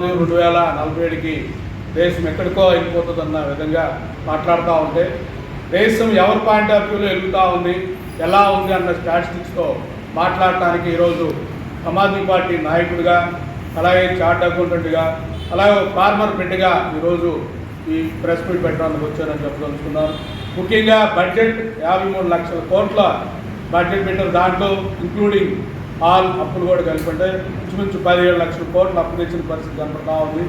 రెండు వేల నలభై ఏడుకి దేశం ఎక్కడికో వెళ్ళిపోతుందన్న విధంగా మాట్లాడుతూ ఉంటే దేశం ఎవరి పాయింట్ ఆఫ్ వ్యూలో వెలుగుతూ ఉంది ఎలా ఉంది అన్న స్టాటిస్టిక్స్తో మాట్లాడటానికి ఈరోజు సమాజ్వాదీ పార్టీ నాయకుడిగా అలాగే చార్ట్ అకౌంటెంట్గా అలాగే ఫార్మర్ బిడ్డగా ఈరోజు ఈ ప్రెస్ మీట్ పెట్టడానికి వచ్చారని చెప్పదలుచుకున్నాను. ముఖ్యంగా బడ్జెట్ యాభై మూడు లక్షల కోట్ల బడ్జెట్ పెట్టిన దాంట్లో ఇంక్లూడింగ్ ఆల్ అప్పులు కూడా కలిపంటే ఇంచుమించు పదిహేడు లక్షల కోట్లు అప్పు తెచ్చిన పరిస్థితి కనపడతా ఉంది.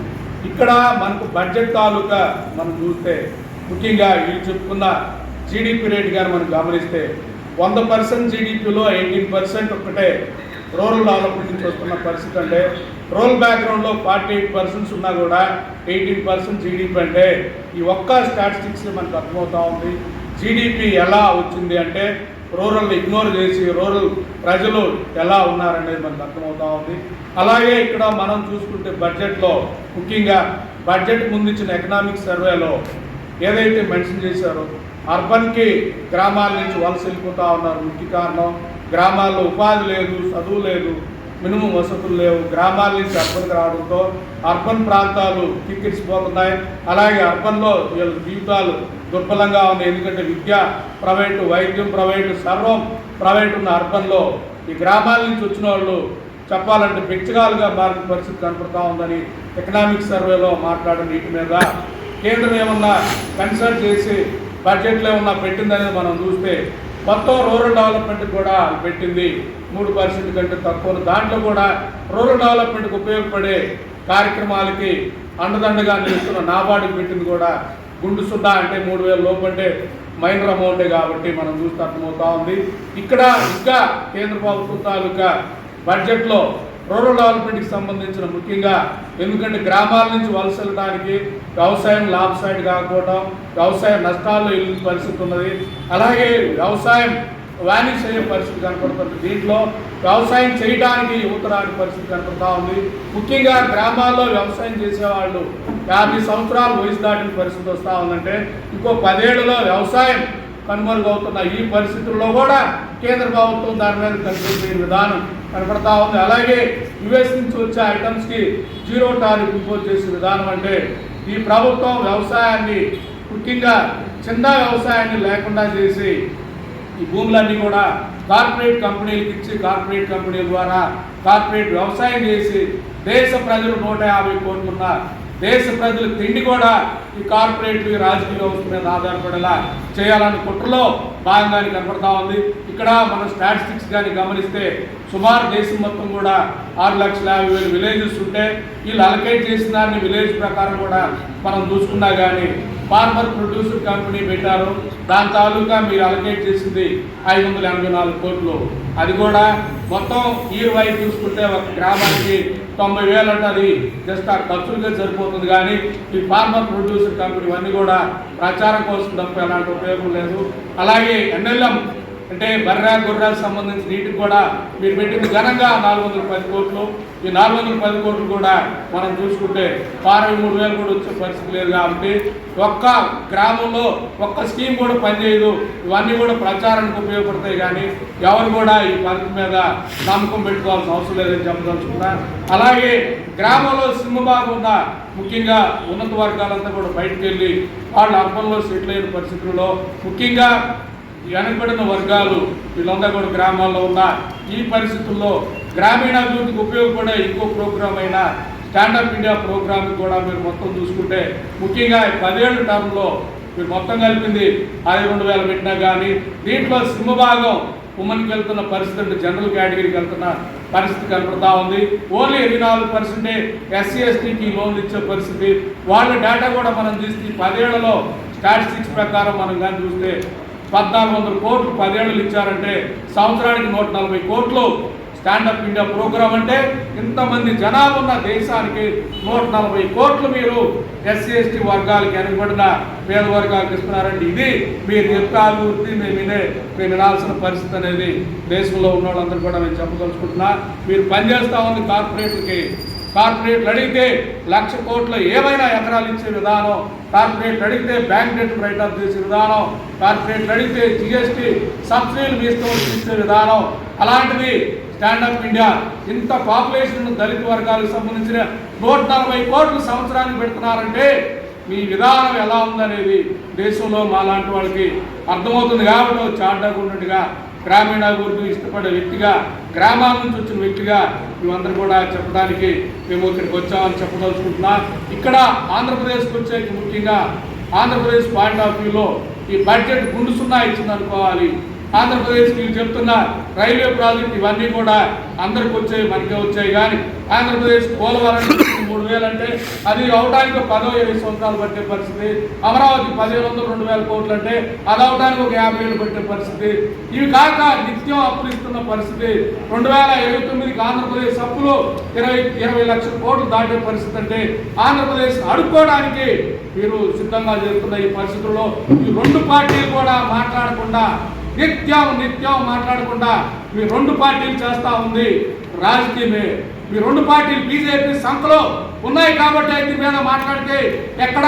ఇక్కడ మనకు బడ్జెట్ తాలూకా మనం చూస్తే ముఖ్యంగా వీళ్ళు చెప్పుకున్న జీడిపి రేట్ కానీ మనం గమనిస్తే వంద పర్సెంట్ జీడిపిలో ఎయిటీన్ పర్సెంట్ ఒక్కటే రూరల్ డెవలప్మెంట్ నుంచి వస్తున్న పరిస్థితి అంటే రూరల్ బ్యాక్గ్రౌండ్లో ఫార్టీ ఎయిట్ పర్సెంట్స్ ఉన్నా కూడా ఎయిటీన్ పర్సెంట్ జీడిపి అంటే ఈ ఒక్క స్టాటిస్టిక్స్ మనకు అర్థమవుతా ఉంది. జీడిపి ఎలా వచ్చింది అంటే రూరల్ ఇగ్నోర్ చేసి రూరల్ ప్రజలు ఎలా ఉన్నారనేది మనకు అర్థమవుతా ఉంది. అలాగే ఇక్కడ మనం చూసుకుంటే బడ్జెట్లో ముఖ్యంగా బడ్జెట్ ముందు ఎకనామిక్ సర్వేలో ఏదైతే మెన్షన్ చేశారో అర్బన్కి గ్రామాల నుంచి వలస వెళ్ళిపోతా ఉన్నారు ముఖ్య కారణం. గ్రామాల్లో ఉపాధి లేదు చదువు లేదు మినిమం వసతులు లేవు. గ్రామాల నుంచి అర్బన్కి రావడంతో అర్బన్ ప్రాంతాలు కిక్కిరిసిపోతున్నాయి. అలాగే అర్బన్లో వీళ్ళ జీవితాలు దుర్బలంగా ఉన్నాయి. ఎందుకంటే విద్య ప్రైవేటు వైద్యం ప్రైవేటు సర్వం ప్రైవేట్ ఉన్న అర్బన్లో ఈ గ్రామాల నుంచి వచ్చిన వాళ్ళు చెప్పాలంటే బెచ్చగాలుగా మారిన పరిస్థితి కనపడతా ఉందని ఎకనామిక్ సర్వేలో మాట్లాడిన వీటి మీద కేంద్రం ఏమన్నా కన్సల్ట్ చేసి బడ్జెట్లో ఏమన్నా పెట్టిందనేది మనం చూస్తే మొత్తం రూరల్ డెవలప్మెంట్ కూడా పెట్టింది. మూడు పర్సెంట్ కంటే తక్కువ. దాంట్లో కూడా రూరల్ డెవలప్మెంట్కి ఉపయోగపడే కార్యక్రమాలకి అండదండగా నిలుస్తున్న నాబార్డుకి పెట్టింది కూడా గుండు సుద్దా అంటే మూడు వేల లోపు అంటే మైనర్ అమౌంటే కాబట్టి మనం చూస్తే అర్థమవుతా ఉంది. ఇక్కడ ఇంకా కేంద్ర ప్రభుత్వం తాలూకా బడ్జెట్లో రూరల్ డెవలప్మెంట్కి సంబంధించిన ముఖ్యంగా ఎందుకంటే గ్రామాల నుంచి వలస వెళ్ళడానికి వ్యవసాయం లాభ సైడ్ కాకపోవడం వ్యవసాయ నష్టాల్లో వెళ్ళిన పరిస్థితి ఉన్నది. అలాగే వ్యవసాయం వానిష్ అయ్యే పరిస్థితి కనపడుతుంది. దీంట్లో వ్యవసాయం చేయడానికి యువత రాని పరిస్థితి కనపడతా ఉంది. ముఖ్యంగా గ్రామాల్లో వ్యవసాయం చేసేవాళ్ళు యాభై సంవత్సరాలు వయసు దాటిన పరిస్థితి వస్తూ ఉందంటే ఇంకో పదేళ్ళలో వ్యవసాయం కనుమరుగవుతున్న ఈ పరిస్థితుల్లో కూడా కేంద్ర ప్రభుత్వం దాని మీద కనిపించే విధానం కనపడతా ఉంది. అలాగే యుఎస్ నుంచి వచ్చే ఐటమ్స్కి జీరో టారిఫ్ ఇంపోజ్ చేసే విధానం అంటే ఈ ప్రభుత్వం వ్యవసాయాన్ని ముఖ్యంగా చిన్న వ్యవసాయాన్ని లేకుండా చేసి ఈ భూములన్నీ కూడా కార్పొరేట్ కంపెనీలకు ఇచ్చి కార్పొరేట్ కంపెనీల ద్వారా కార్పొరేట్ వ్యవసాయం చేసి దేశ ప్రజలు నూట యాభై కోట్లున్న దేశ ప్రజల తిండి కూడా ఈ కార్పొరేట్ రాజకీయ వ్యవస్థ మీద ఆధారపడేలా చేయాలని కుట్రలో భాగంగానే కనపడతా ఉంది. ఇక్కడ మన స్టాటిస్టిక్స్ కానీ గమనిస్తే సుమారు దేశం మొత్తం కూడా ఆరు లక్షల యాభై వేలు విలేజెస్ ఉంటే వీళ్ళు అలకేట్ చేసిన దాన్ని విలేజ్ ప్రకారం కూడా మనం చూసుకున్నా కానీ ఫార్మర్ ప్రొడ్యూసర్ కంపెనీ పెట్టారు. దాని తాలూకా మీరు అలకేట్ చేసింది ఐదు వందల ఎనభై నాలుగు కోట్లు. అది కూడా మొత్తం ఈ చూసుకుంటే ఒక గ్రామానికి తొంభై వేలు అంటే అది జస్ట్ ఆ ఖర్చులకే సరిపోతుంది కానీ ఈ ఫార్మర్ ప్రొడ్యూసర్ కంపెనీ ఇవన్నీ కూడా ప్రచారం కోసం తప్ప ఎలాంటి ఉపయోగం లేదు. అలాగే ఎన్ఎల్ఎం అంటే బర్రా గుర్రాలకు సంబంధించి నీటికి కూడా మీరు పెట్టింది ఘనంగా నాలుగు వందల పది కోట్లు. ఈ నాలుగు వందల పది కోట్లు కూడా మనం చూసుకుంటే అరవై మూడు వేలు కూడా వచ్చే పరిస్థితి లేదు కాబట్టి ఒక్క గ్రామంలో ఒక్క స్కీమ్ కూడా పనిచేయదు. ఇవన్నీ కూడా ప్రచారానికి ఉపయోగపడతాయి కానీ ఎవరు కూడా ఈ పథకం మీద నమ్మకం పెట్టుకోవాల్సిన అవసరం లేదని చెప్పదలుచుకున్నా. అలాగే గ్రామంలో సింహభాగం ఉన్న ముఖ్యంగా ఉన్నత వర్గాలంతా కూడా బయటకు వెళ్ళి వాళ్ళు అర్బన్లో సెటిల్ అయిన పరిస్థితుల్లో ముఖ్యంగా వెనకబడిన వర్గాలు వీళ్ళందరూ కూడా గ్రామాల్లో ఉన్న ఈ పరిస్థితుల్లో గ్రామీణాభివృద్ధికి ఉపయోగపడే ఇంకో ప్రోగ్రామ్ అయిన స్టాండప్ ఇండియా ప్రోగ్రామ్ కూడా మీరు మొత్తం చూసుకుంటే ముఖ్యంగా పదేళ్ళు టర్మ్లో మీరు మొత్తం కలిపింది అది రెండు వేలు పెట్టినా కానీ దీంట్లో సింహభాగం ఉమెన్కి వెళ్తున్న పరిస్థితి అంటే జనరల్ కేటగిరీకి వెళ్తున్న పరిస్థితి కనపడతా ఉంది. ఓన్లీ ఇరవై నాలుగు పర్సెంటే ఎస్సీ ఎస్టీకి లోన్లు ఇచ్చే పరిస్థితి. వాళ్ళ డేటా కూడా మనం చూస్తే పదేళ్ళలో స్టాటిస్టిక్స్ ప్రకారం మనం కానీ చూస్తే పద్నాలుగు వందల కోట్లు పదేళ్ళు ఇచ్చారంటే సంవత్సరానికి నూట నలభై కోట్లు స్టాండప్ ఇండియా ప్రోగ్రాం అంటే ఇంతమంది జనాభా ఉన్న దేశానికి నూట నలభై కోట్లు మీరు ఎస్సీ ఎస్టీ వర్గాలకి వెనకబడిన పేద వర్గాలకు ఇస్తున్నారండి. ఇది మీరు చెప్పే అభివృద్ధి మేము వినే మీరు వినాల్సిన పరిస్థితి అనేది దేశంలో ఉన్న వాళ్ళందరూ కూడా నేను చెప్పదలుచుకుంటున్నా. మీరు పనిచేస్తామని ఉంది కార్పొరేట్లకి. కార్పొరేట్లు అడిగితే లక్ష కోట్ల ఏమైనా ఎకరాలు ఇచ్చే విధానం కార్పొరేట్లు అడిగితే బ్యాంక్ డెట్ రైట్ ఆఫ్ చేసే విధానం కార్పొరేట్లు అడిగితే జిఎస్టీ సబ్సిడీలు మీస్తూ ఇచ్చే విధానం అలాంటిది స్టాండప్ ఇండియా ఇంత పాపులేషన్ దళిత వర్గాలకు సంబంధించిన నూట నలభై కోట్లు సంవత్సరానికి పెడుతున్నారంటే మీ విధానం ఎలా ఉందనేది దేశంలో మాలాంటి వాళ్ళకి అర్థమవుతుంది కాబట్టి చాటకు ఉన్నట్టుగా గ్రామీణాభివృద్ధి ఇష్టపడే వ్యక్తిగా గ్రామాల నుంచి వచ్చిన వ్యక్తిగా మేమందరూ కూడా చెప్పడానికి మేము ఇక్కడికి వచ్చామని చెప్పదలుచుకుంటున్నా. ఇక్కడ ఆంధ్రప్రదేశ్కి వచ్చే ముఖ్యంగా ఆంధ్రప్రదేశ్ పాయింట్ ఆఫ్ వ్యూలో ఈ బడ్జెట్ గుండు సున్నా ఇచ్చింది అనుకోవాలి ఆంధ్రప్రదేశ్ మీరు చెప్తున్న రైల్వే ప్రాజెక్ట్ ఇవన్నీ కూడా అందరికి వచ్చాయి మనకే వచ్చాయి. కానీ ఆంధ్రప్రదేశ్ పోలవరం రెండు వేలు అంటే అది అవడానికి పదో ఇరవై సంవత్సరాలు పట్టే పరిస్థితి. అమరావతి పదిహేను వందలు రెండు వేల కోట్లు అంటే అది అవడానికి ఒక యాభై ఏళ్ళు పట్టే పరిస్థితి. ఇవి కాక నిత్యం అప్పులు ఇస్తున్న పరిస్థితి. రెండు వేల ఇరవై తొమ్మిదికి ఆంధ్రప్రదేశ్ అప్పులు ఇరవై ఇరవై లక్షల కోట్లు దాటే పరిస్థితి అంటే ఆంధ్రప్రదేశ్ అడుక్కోవడానికి మీరు సిద్ధంగా జరుగుతున్న ఈ పరిస్థితుల్లో ఈ రెండు పార్టీలు కూడా మాట్లాడకుండా నిత్యం నిత్యం మాట్లాడకుండా మీ రెండు పార్టీలు చేస్తా ఉంది. రాజకీయమే. మీ రెండు పార్టీలు బీజేపీ సంఖలో ఉన్నాయి కాబట్టి దీని మీద మాట్లాడితే ఎక్కడ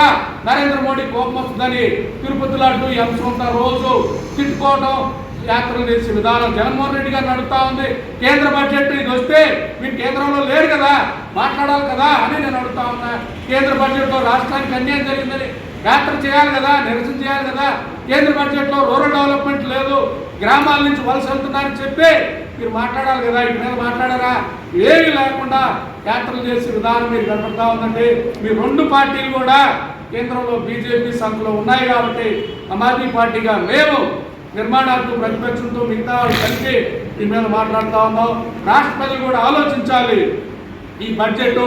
నరేంద్ర మోడీ కోపం వస్తుందని తిరుపతిలో అంటూ ఎంచుకుంటా రోజు తిట్టుకోవడం యాత్రలు చేసే విధానం జగన్మోహన్ రెడ్డి గారు నడుపుతా ఉంది. కేంద్ర బడ్జెట్ ఇది వస్తే మీరు కేంద్రంలో లేరు కదా మాట్లాడాలి కదా అని నేను అడుగుతా ఉన్నా. కేంద్ర బడ్జెట్లో రాష్ట్రానికి అన్యాయం జరిగిందని యాత్ర చేయాలి కదా నిరసన చేయాలి కదా కేంద్ర బడ్జెట్లో రూరల్ డెవలప్మెంట్ లేదు గ్రామాల నుంచి వలస వెళ్తున్నారని చెప్పి మీరు మాట్లాడాలి కదా ఇటు మీద మాట్లాడారా? ఏమీ లేకుండా యాత్రలు చేసే విధానం మీరు కనపడతా ఉందండి. మీ రెండు పార్టీలు కూడా కేంద్రంలో బీజేపీ సంఖ్యలో ఉన్నాయి కాబట్టి ఆమ్ ఆద్మీ పార్టీగా మేము నిర్మాణాత్మక ప్రతిపక్షంతో మిగతా కలిసి దీని మీద మాట్లాడుతూ ఉన్నాం. రాష్ట్రపతి కూడా ఆలోచించాలి. ఈ బడ్జెట్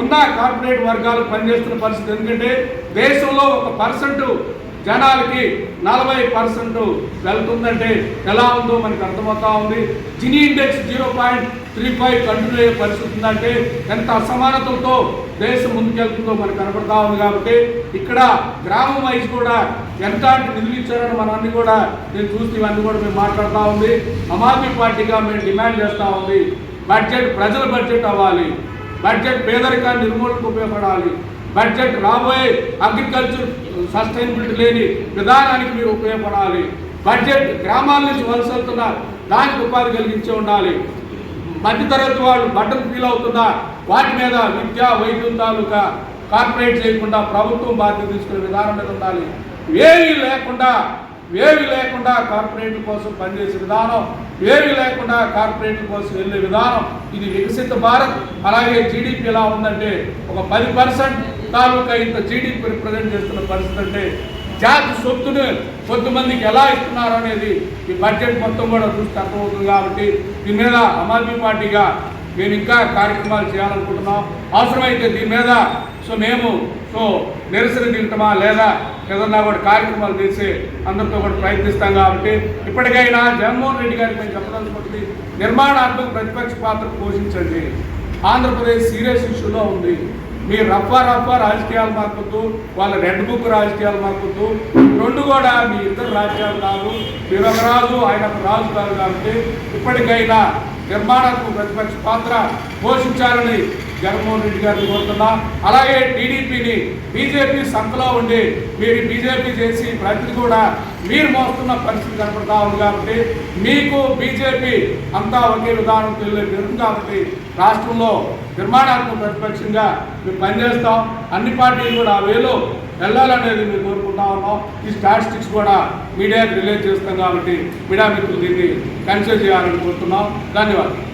ఉన్న కార్పొరేట్ వర్గాలు పనిచేస్తున్న పరిస్థితి ఎందుకంటే దేశంలో ఒక పర్సెంట్ జనాలకి నలభై పర్సెంట్ వెళ్తుందంటే ఎలా ఉందో మనకు అర్థమవుతా ఉంది. Gini index zero point three five continue అయ్యే పరిస్థితి ఉందంటే ఎంత అసమానతలతో దేశం ముందుకెళ్తుందో మనకు కనపడతా ఉంది కాబట్టి ఇక్కడ గ్రామం వైజ్ కూడా ఎంత నిధులు ఇచ్చారని మనం అన్ని కూడా నేను చూస్తే ఇవన్నీ కూడా మేము మాట్లాడుతూ ఉంది. ఆమ్ ఆద్మీ పార్టీగా మేము డిమాండ్ చేస్తూ ఉంది. బడ్జెట్ ప్రజల బడ్జెట్ అవ్వాలి. బడ్జెట్ పేదరికాన్ని నిర్మూలనకు ఉపయోగపడాలి. బడ్జెట్ రాబోయే అగ్రికల్చర్ సస్టైనబిలిటీ లేని విధానానికి మీరు ఉపయోగపడాలి. బడ్జెట్ గ్రామాల నుంచి వలస దానికి ఉపాధి కలిగించి ఉండాలి. మధ్యతరగతి వాళ్ళు బట్టలు ఫీల్ అవుతున్నా వాటి మీద విద్య వైద్యం తాలూకా కార్పొరేట్ చేయకుండా ప్రభుత్వం బాధ్యత తీసుకునే విధానం మీద ఉండాలి. ఏమీ లేకుండా ఏవి లేకుండా కార్పొరేట్ల కోసం పనిచేసే విధానం ఏవి లేకుండా కార్పొరేట్ల కోసం వెళ్ళే విధానం ఇది వికసిత భారత్. అలాగే జీడిపి ఎలా ఉందంటే ఒక పది పర్సెంట్ తాలూకా ఇంత జీడీపీ రిప్రజెంట్ చేస్తున్న పరిస్థితి అంటే జాతి సొత్తును కొంతమందికి ఎలా ఇస్తున్నారు అనేది ఈ బడ్జెట్ మొత్తం కూడా చూస్తే అర్థమవుతుంది కాబట్టి దీని మీద ఆమ్ ఆద్మీ పార్టీగా మేము ఇంకా కార్యక్రమాలు చేయాలనుకుంటున్నాం. అవసరమైతే దీని మీద సో మేము సో నిరసన తింటామా లేదా ఏదన్నా కూడా కార్యక్రమాలు చేసి అందరితో కూడా ప్రయత్నిస్తాం కాబట్టి ఇప్పటికైనా జగన్మోహన్ రెడ్డి గారికి మేము చెప్పదలుచుకుంటుంది నిర్మాణాత్మక ప్రతిపక్ష పాత్ర పోషించండి. ఆంధ్రప్రదేశ్ సీరియస్ ఇష్యూలో ఉంది. మీ రఫా రఫా రాజకీయాలు మాకొద్దు వాళ్ళ రెడ్ బుక్ రాజకీయాలు మాకొద్దు. రెండు కూడా మీ ఇద్దరు రాజకీయాలు కాదు మీరు ఒక రాజు ఆయన ఒక రాజు కాదు కాబట్టి ఇప్పటికైనా నిర్మాణాత్మక ప్రతిపక్ష పాత్ర పోషించాలని జగన్మోహన్ రెడ్డి గారిని కోరుతున్నా. అలాగే టీడీపీని బీజేపీ సంఖలో ఉండి మీరు బీజేపీ చేసి ప్రతిది కూడా మీరు మోస్తున్న పరిస్థితి కనపడతా ఉంది కాబట్టి మీకు బీజేపీ అంతా ఒకే విధానం వెళ్ళే కాబట్టి రాష్ట్రంలో నిర్మాణాత్మక ప్రతిపక్షంగా మేము పనిచేస్తాం. అన్ని పార్టీలు కూడా ఆ వేలో వెళ్ళాలనేది మేము కోరుకుంటా ఉన్నాం. ఈ స్టాటిస్టిక్స్ కూడా మీడియాకి రిలీజ్ చేస్తాం కాబట్టి మీడియా మిత్రులు దీన్ని కన్సిడర్ చేయాలని కోరుతున్నాం. ధన్యవాదాలు.